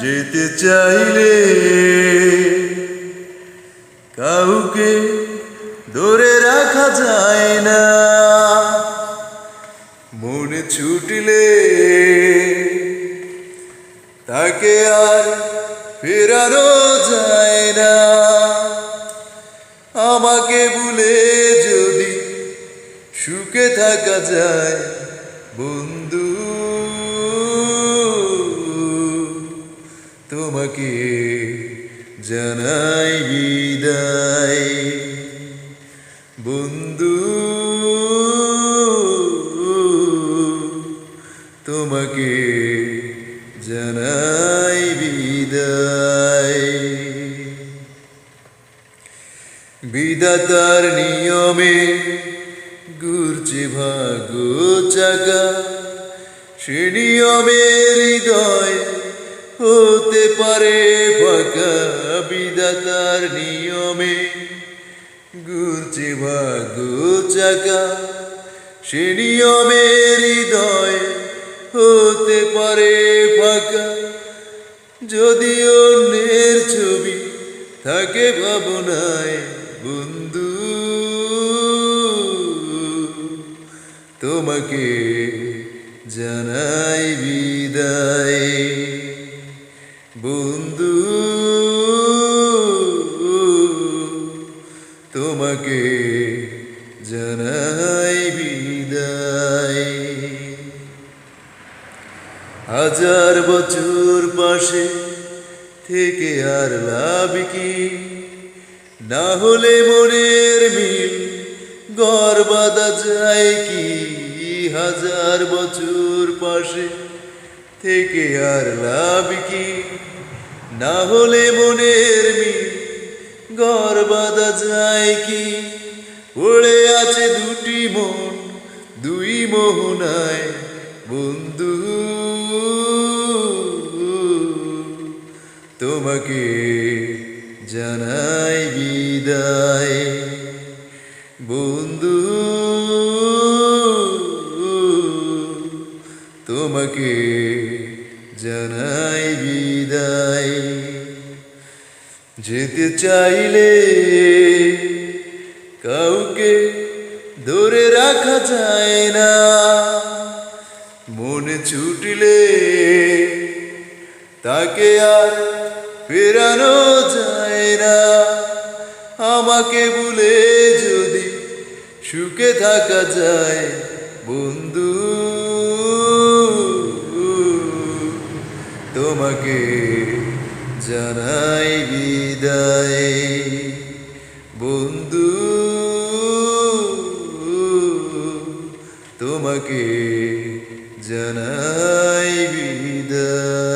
যেতে চাইলে কাউকে ধরে রাখা যায় না। মনে ছুটলে তাকে আর ফেরানো যায় না। আমাকে ভুলে যদি সুখে থাকা যায়, বন্ধু। তোমাকে জানাই বিদায়। বন্ধু, তোমাকে জানাই বিদায়। বিদাতার নিয়মে ঘুরছে ভাগ্য চাকা। সে নিয়মের হৃদয় হতে পারে ফাঁকা বিধাতার নিয়মে। ঘুরছে ভাগ্য চাকা, সে নিয়মের হৃদয় হতে পারে ফাঁকা যদি অন্যের ছবি থাকে ভাবনায়, বন্ধু, তোমাকে জানাই বিদায়। তোমাকে জানাই বিদায়। হাজার বছর পাশে থেকে আর লাভ কি? না হলে মনের মিল ঘর বাঁধা যায় কি? হাজার বছর পাশে থেকে আর লাভ কি? না হলে মনের মিল বাঁধা যায় কি পড়ে আছে দুটি মন, দুই মোহনায়। বন্ধু, তোমাকে জানাই বিদায়। বন্ধু, তোমাকে জানাই বিদায়। যেতে চাইলে কাউকে ধরে রাখা যায় না। মনে ছুটলে তাকে আর ফেরানো যায় না। আমাকে ভুলে যদি সুখে থাকা যায়, বন্ধু। তোমাকে জানাই বিদায়। বন্ধু তোমাকে জানাই বিদায়।